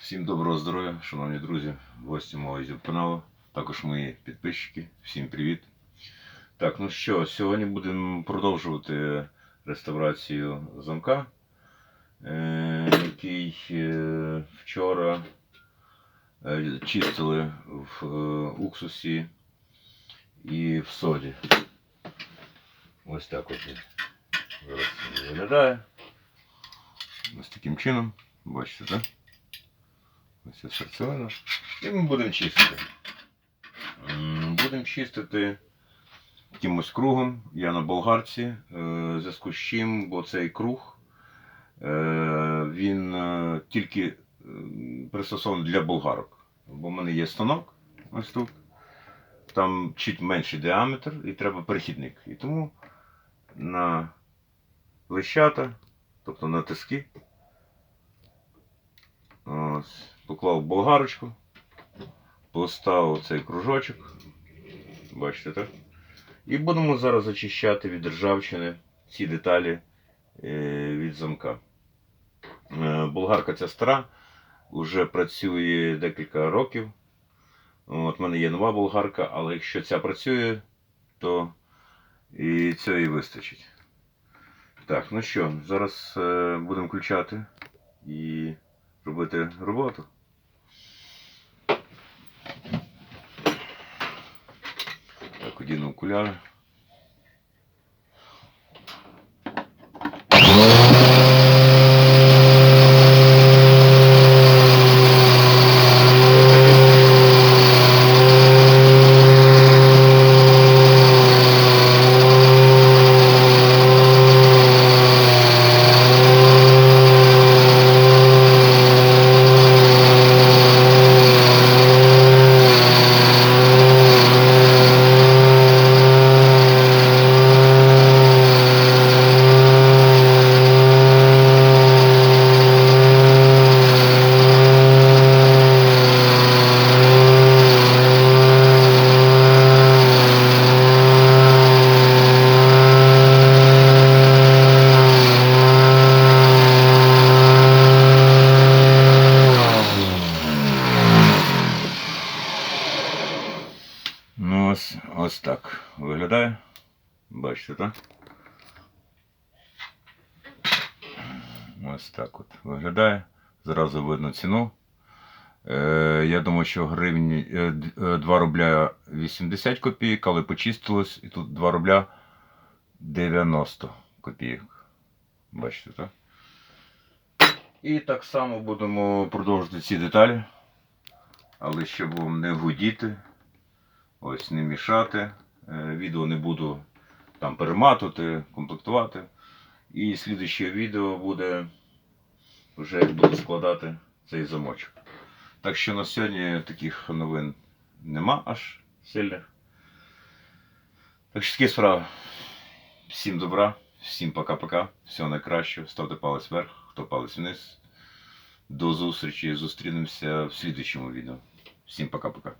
Всім доброго здоров'я, шановні друзі, гості мого YouTube каналу, також мої підписчики. Всім привіт. Так, ну що, сьогодні будемо продовжувати реставрацію замка, е, який е, вчора е, чистили в уксусі і в соді. Ось так от зараз виглядає. Ось таким чином. Бачите, так? Ось серцевина. І ми будемо чистити. Будемо чистити якимось кругом. Я на болгарці. е, зв'язку з чим, бо цей круг е, він е, тільки пристосований для болгарок. Бо в мене є станок ось тут. Там чуть менший діаметр і треба перехідник. І тому на лищата, тобто на тиски, Ось, поклав болгарочку, поставив цей кружочок. Бачите, так? І будемо зараз очищати від ржавчини ці деталі е, від замка. Е, болгарка ця стара, вже працює декілька років. От в мене є нова болгарка, але якщо ця працює, то і цієї вистачить. Так, ну що, зараз е, будемо включати і робити роботу. Так, одіну окуляри. Ну, ось, ось так виглядає. Бачите, так? Ось так от виглядає. Зразу видно ціну. Е, я думаю, що гривні е, д- е, 2 рубля 80 копійок, але почистилось, і тут 2 рубля 90 копійок. Бачите, так? І так само будемо продовжувати ці деталі. Але щоб вам не гудіти, ось не мішати. Е, Відео не буду там перематувати, комплектувати. І слідуюче відео буде вже буду складати цей замочок. Так що на сьогодні таких новин нема аж сильних. Так що такі справи. Всім добра, всім пока-пока, всього найкращого. Ставте палець вверх, хто палець вниз. До зустрічі. Зустрінемося в слідуючому відео. Всім пока-пока.